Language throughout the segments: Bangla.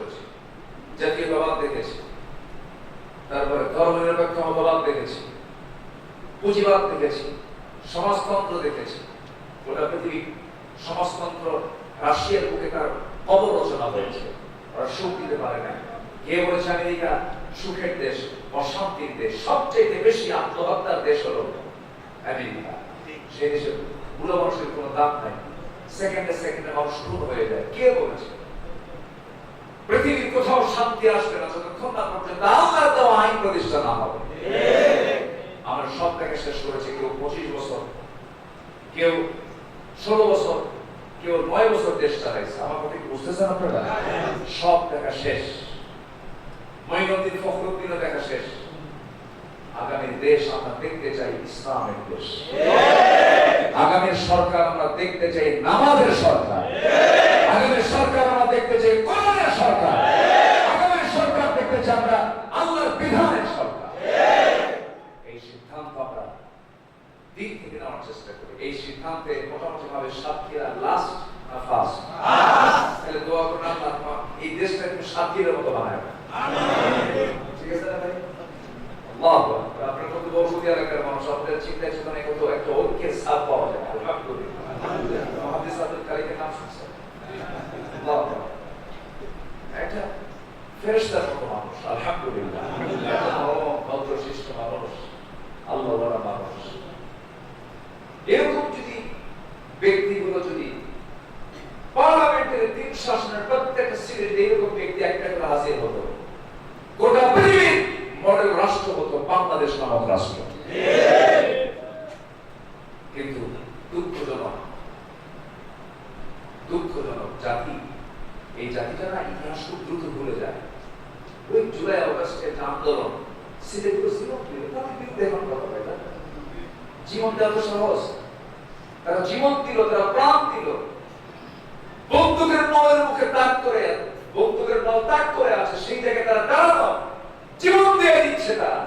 করেছি। জাতীয়তাবাদ দেখেছি। তারপরে মতবাদ দেখেছি। পুঁজিবাদ দেখেছি। সমাজতন্ত্র দেখেছি। গোটা পৃথিবী সমাজতন্ত্র রাশিয়ার বুকে তার কবর রচনা হয়েছে। ওরা সুখ দিতে পারে না কে বলেছে আমেরিকা? সুখের দেশ, অশান্তির দেশ। সবচেয়ে বেশি আত্মহত্যার দেশ হলো আমেরিকা। সেই দেশে পুরো মানুষের কোনো দাম নাই। সেকেন্ডে সেকেন্ডে মানুষ হয়ে যায়। কে বলেছে? পৃথিবীর কোথাও শান্তি আসবে না যতক্ষণ না পর্যন্ত আল্লাহর দেওয়া আইন প্রতিষ্ঠা না হবে। আমরা সবটাকে শেষ করেছি, কেউ পঁচিশ বছর, কেউ ষোলো বছর, কেউ নয় বছর দেশ চালাইছে। আমার কথা বুঝতেছেন আপনারা? সব দেখা শেষ। মঈনুদ্দিন ফখরুদ্দিনও দেখা শেষ। আগামী দেশ আমরা দেখতে চাই ইসলামের দেশ। আগামী সরকার আমরা দেখতে চাই নামাজের সরকার আগামী সরকার আমরা দেখতে চাই কোরআনের সরকার আগামী সরকার দেখতে চাই আমরা আল্লাহর বিধানের সরকার এই সিদ্ধান্ত আমরা দিক চেষ্টা করি। এই সিদ্ধান্তে মোটামুটি ভাবে সাতক্ষীরা লাস্ট না ফার্স্ট তাহলে দোয়া করুন আল্লাহ এই দেশটা একটু সাতক্ষীরার মতো বানায় ঠিক আছে ভাই? আপনার কত বসতি এলাকার মানুষ, আপনার চিন্তা চেতনায় কত একটা ঐক্যের ছাপ পাওয়া যায়। আলহামদুলিল্লাহ। মহাদিস আব্দুল কারিমের নাম শুনছেন। একটা ফেরেশতার মতো মানুষ। আলহামদুলিল্লাহ একটা নরম, ভদ্র শিষ্ট মানুষ আল্লাহ মানুষ এরকম যদি ব্যক্তিগুলো যদি পার্লামেন্টের তিন শাসনের সিলেটে এরকম ব্যক্তি একটা করে হাজির হতো গোটা পৃথিবীর মডেল রাষ্ট্র হতো বাংলাদেশ নামক রাষ্ট্র। কিন্তু দুঃখজনক দুঃখজনক জাতি, এই জাতিটা না ইতিহাস খুব দ্রুত ভুলে যায়। ওই জুলাই অগস্টের যে আন্দোলন সিলেটগুলো ছিল তাদের বিরুদ্ধে এখন কথা বলে না? জীবন দেওয়া তো সহজ। তারা জীবন দিল, তারা প্রাণ দিল। বন্দুকের নলের মুখে তাক করে নল তাক করে আছে, সেই জায়গায় তারা দাঁড়ানো। জীবন দিয়ে দিচ্ছে তারা।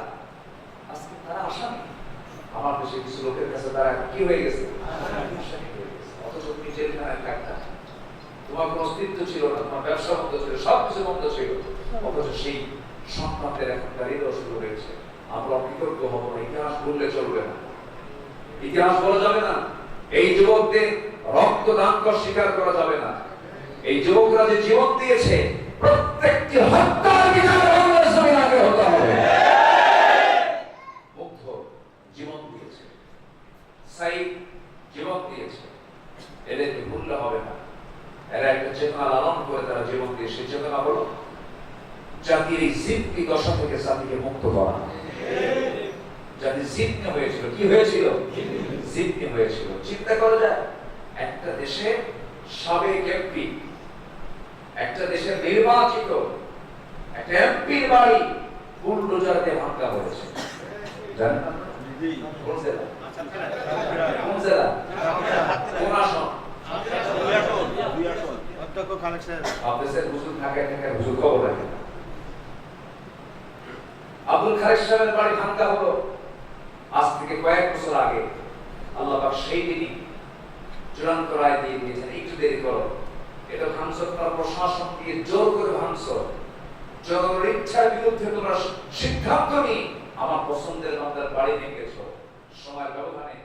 আজকে তারা আমার দেশে কিছু লোকের কাছে তারা কি হয়ে গেছে। অথচ তুমি জেলখানায় থাকতা। তোমার কোনো অস্তিত্ব ছিল না, তোমার ব্যবসা বন্ধ ছিল সব কিছু বন্ধ ছিল। অথচ সেই সন্তানদের এখন দাঁড়িয়ে শুরু হয়েছে। আমরা অকৃতজ্ঞ হব না, ইতিহাস ভুললে চলবে না। ইতিহাস বলা যাবে না। এই যুবকদের রক্ত দান কর স্বীকার করা যাবে না। এই যুবকরা যে জীবন দিয়েছে, প্রত্যেকটি হত্যার বিচার জমিন আগে হবে। মুগ্ধ জীবন দিয়েছে। সাইদ জীবন দিয়েছে। এদেরকে ভুললে হবে না। এরা একটা চেতনা লালন করে তারা জীবন দিয়ে সেই চেতনা হলো জাতির এই জিপ্তি দশা থেকে জাতিকে মুক্ত করা। জাতি জিপ্তি হয়েছিল, কি হয়েছিল? জিপ্তি হয়েছিল। চিন্তা করা যায়, একটা দেশে সাবেক এমপি, একটা দেশের নির্বাচিত, একটা এমপির বাড়ি বুলডোজার। দিয়ে ভাঙা হয়েছে। আব্দুল খালেক সাহেবের বাড়ি ভাঙ্গা হলো। আজ থেকে কয়েক বছর আগে আল্লাহ পাক সেই দিনই চূড়ান্ত রায় দিয়ে দিয়েছেন, একটু দেরি করো। এটা ভাঙছ তার প্রশাসন দিয়ে জোর করে ভাঙছ। জনগণের ইচ্ছার বিরুদ্ধে তোমরা সিদ্ধান্ত নিয়ে আমার পছন্দের বান্দার বাড়ি ভেঙেছ। সময়ের ব্যবধানে